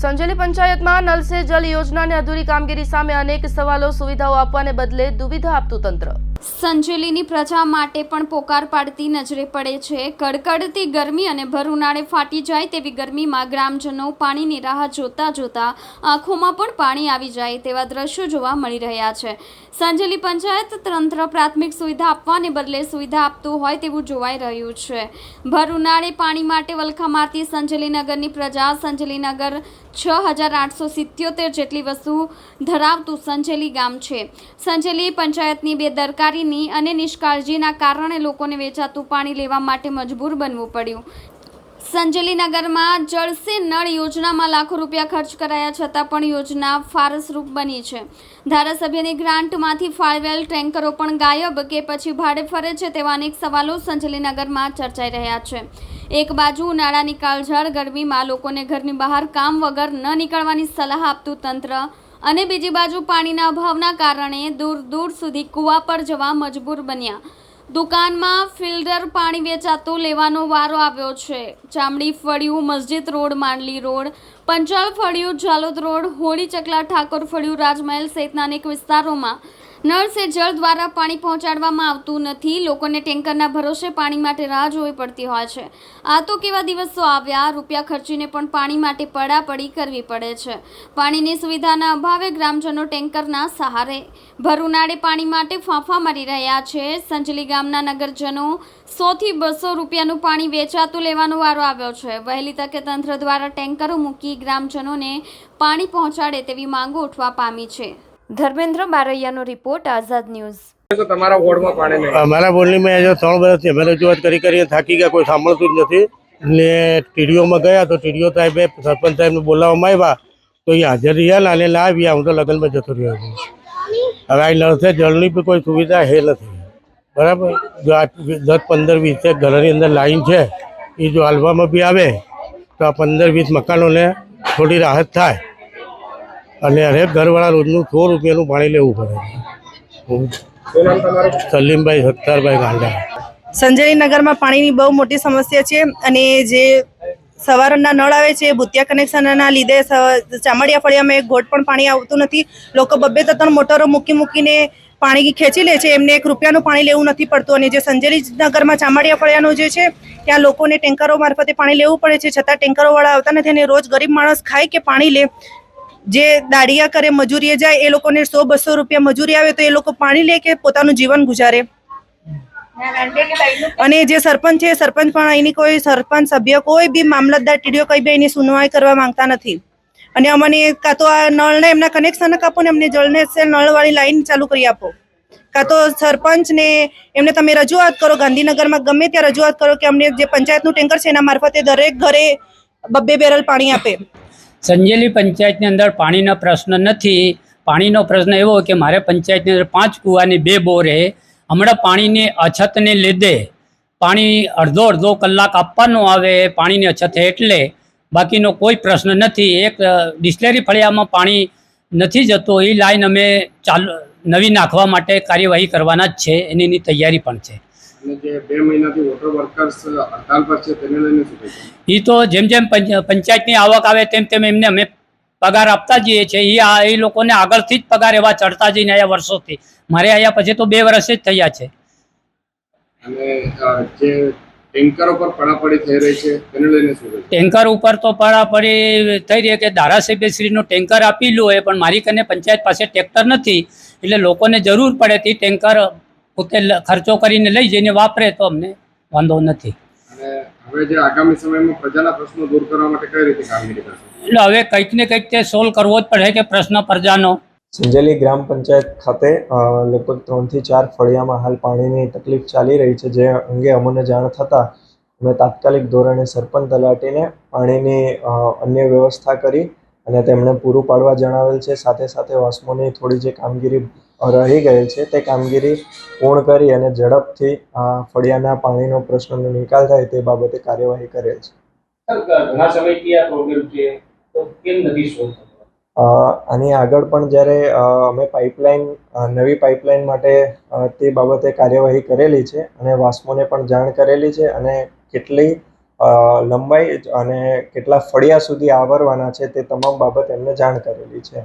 સંજેલી પંચાયતમાં નલ સે જલ યોજનાની અધૂરી કામગીરી સામે અનેક સવાલો, સુવિધાઓ આપવાને બદલે દુવિધા આપતું તંત્ર. સંજેલીની પ્રજા માટે પણ પોકાર પાડતી નજરે પડે છે. કડકડતી ગરમી અને ભર ઉનાળે ફાટી જાય તેવી ગરમીમાં ગ્રામજનો પાણીની રાહ જોતા જોતા આંખોમાં પણ પાણી આવી જાય તેવા દ્રશ્યો જોવા મળી રહ્યા છે. સંજેલી પંચાયત તંત્ર પ્રાથમિક સુવિધા આપવાને બદલે સુવિધા આપતું હોય તેવું જોવાઈ રહ્યું છે. ભર ઉનાળે પાણી માટે વલખા મારતી સંજેલી નગરની પ્રજા સંજેલી નગર છ હજાર આઠસો સિત્યોતેર જેટલી વસ્તુ ધરાવતું સંજેલી ગામ છે. સંજેલી પંચાયતની બેદરકારીની અને નિષ્કાળજીના કારણે લોકોને વેચાતું પાણી લેવા માટે મજબૂર બનવું પડ્યું. સંજેલી નગરમાં જળ નળ યોજનામાં લાખો રૂપિયા ખર્ચ કરાયા છતાં પણ યોજના ફારસરૂપ બની છે. ધારાસભ્યની ગ્રાન્ટમાંથી ફાળવેલ ટેન્કરો પણ ગાયબ કે પછી ભાડે ફરે છે તેવા અનેક સવાલો સંજલીનગરમાં ચર્ચાઈ રહ્યા છે. એક બાજુ ઉનાળાની કાળઝાળ ગરમીમાં લોકોને ઘરની બહાર કામ વગર ન નીકળવાની સલાહ આપતું તંત્ર અને બીજી બાજુ પાણીના અભાવના કારણે દૂર દૂર સુધી કૂવા પર જવા મજબૂર બન્યા. દુકાનમાં ફિલ્ટર પાણી વેચાતું લેવાનો વારો આવ્યો છે. ચામડી ફળિયું, મસ્જિદ રોડ, માંડલી રોડ, પંચાલ ફળિયું જાલોદ રોડ, હોળી ચકલા, ઠાકોર ફળિયું, રાજમહેલ સહિતના અનેક વિસ્તારોમાં નળ સે જળ દ્વારા પાણી પહોંચાડવામાં આવતું નથી. લોકોને ટેન્કરના ભરોસે પાણી માટે રાહ જોવી પડતી હોય છે. આ તો કેવા દિવસો આવ્યા? રૂપિયા ખર્ચીને પણ પાણી માટે પડાપડી કરવી પડે છે. પાણીની સુવિધાના અભાવે ગ્રામજનો ટેન્કરના સહારે ભર ઉનાળે પાણી માટે ફાંફા મારી રહ્યા છે. સંજલી ગામના નગરજનો સોથી બસો રૂપિયાનું પાણી વેચાતું લેવાનો વારો આવ્યો છે. વહેલી તકે તંત્ર દ્વારા ટેન્કરો મૂકી ગ્રામજનોને પાણી પહોંચાડે તેવી માંગો ઉઠવા પામી છે. ધર્મેન્દ્ર બારૈયાનો રિપોર્ટ આઝાદ ન્યૂઝ. તમારા વોર્ડમાં પાણી નહીં. અમારા વોર્ડની મેં જો ત્રણ વર્ષથી અમે રજૂઆત કરી કરીને થાકી ગયા કોઈ સાંભળતું જ નથી. ને ટીડીઓમાં ગયા તો ટીડીઓ સાહેબે સરપંચ સાહેબને બોલાવવામાં આવ્યા તો એ હાજર રહ્યા ને અને ના આવ્યા. હું તો લગ્નમાં જતો રહ્યો છું. હવે આ નળસે જળની બી કોઈ સુવિધા હે નથી. બરાબર? જો આ દસ પંદર વીસ ઘરની અંદર લાઈન છે એ જો હાલવામાં બી આવે તો આ પંદર વીસ મકાનોને થોડી રાહત થાય. અને હરેક ઘરવાળા રોજનું સો રૂપિયાનું પાણી લેવું પડે. સલીમભાઈ, સત્તારભાઈ ગાંડા. સંજય નગરમાં પાણીની બહુ મોટી સમસ્યા છે અને જે સવારના નળ આવે છે, ભૂતિયા કનેક્શનના લીધે ચામડિયા ફળિયામાં ઘોટ પણ પાણી આવતું નથી. લોકો બબ્બે ત્રણ મોટરો મૂકી મૂકીને પાણી ખેંચી લે છે, એમને એક રૂપિયાનું પાણી લેવું નથી પડતું. અને જે સંજયનગરમાં નગરમાં ચામડિયા ફળિયાનું જે છે, ત્યાં લોકોને ટેન્કરો મારફતે પાણી લેવું પડે છે. છતાં ટેન્કરોવાળા આવતા નથી અને રોજ ગરીબ માણસ ખાય કે પાણી લે. જે દાડિયા કરે, મજૂરીએ જાય, એ લોકોને સો બસો રૂપિયા મજૂરી આવે તો એ લોકો પાણી લે કે પોતાનું જીવન ગુજારે? અને જે સરપંચ છે સરપંચ પણ અહીંની કોઈ સરપંચ સભ્ય કોઈ બી મામલતદાર ટીડીઓ કઈ બી એની સુનવાઈ કરવા માંગતા નથી. અને અમને કાં તો આ નળને એમના કનેક્શન કાપો ને અમને જળને નળવાળી લાઈન ચાલુ કરી આપો. કાં તો સરપંચ ને એમને તમે રજૂઆત કરો, ગાંધીનગરમાં ગમે ત્યાં રજૂઆત કરો કે અમને જે પંચાયતનું ટેન્કર છે એના મારફતે દરેક ઘરે બબ્બે બેરલ પાણી આપે. સંજેલી પંચાયતની અંદર પાણીનો પ્રશ્ન નથી. પાણીનો પ્રશ્ન એવો કે મારે પંચાયતની અંદર પાંચ કૂવાની બે બોરે. હમણાં પાણીની અછતને લીધે પાણી અડધો અડધો કલાક આપવાનો આવે પાણીની અછત એટલે. બાકીનો કોઈ પ્રશ્ન નથી. એક ડિસ્લેરી ફળિયામાં પાણી નથી જતો. એ લાઈન અમે ચાલુ નવી નાખવા માટે કાર્યવાહી કરવાના જ છે. એની તૈયારી પણ છે. એ તો જેમ જેમ પંચ- પંચાયતની આવક આવે તેમ તેમ એમને અમે પગાર આપતા જઈએ છીએ. એ આ એ લોકોને આગળથી જ પગાર એવા ચડતા જઈને અહીંયા વર્ષોથી. મારે અહીંયા પછી તો બે વર્ષ જ થયા છે. અને જે ટેન્કરો પર પડાપડી થઈ રહી છે તેને લઈને શું ટેન્કર ઉપર તો પડાપડી થઈ રહી કે ધારાસભ્યશ્રીનું ટેન્કર આપેલું હોય પણ મારી કને પંચાયત પાસે ટ્રેક્ટર નથી. એટલે લોકોને જરૂર પડે તે ટેન્કર પોતે ખર્ચો કરીને લઈ જઈને વાપરે તો અમને વાંધો નથી. હવે જે આગામી સમયમાં પ્રજાના પ્રશ્નો દૂર કરવા માટે કઈ રીતે કામગીરી કરશો? એટલે હવે કંઈક ને કંઈક તે સોલ્વ કરવો જ પડે કે પ્રશ્ન પ્રજાનો. સંજેલી ગ્રામ પંચાયત ખાતે લગભગ ત્રણથી ચાર ફળિયામાં હાલ પાણીની તકલીફ ચાલી રહી છે જે અંગે અમને જાણ થતાં અમે તાત્કાલિક ધોરણે સરપંચ તલાટીને પાણીની અન્ય વ્યવસ્થા કરી અને તેમણે પૂરું પાડવા જણાવેલ છે. સાથે સાથે વાસ્મોની થોડી જે કામગીરી રહી ગયેલ છે. તે કામગીરી પૂર્ણ કરી અને ઝડપથી આ ફળિયાના પાણીનો પ્રશ્નનો નિકાલ થાય તે બાબતે કાર્યવાહી કરેલ છે. ઘણા સમયથી આ પ્રોબ્લેમ છે. તો કેમ નથી સોલ્વ આની આગળ પણ જ્યારે અમે પાઇપલાઇન નવી પાઇપલાઇન માટે તે બાબતે કાર્યવાહી કરેલી છે અને વાસ્મોને પણ જાણ કરેલી છે અને કેટલી લંબાઈ અને કેટલા ફળિયા સુધી આવરવાના છે તે તમામ બાબત એમને જાણ કરેલી છે.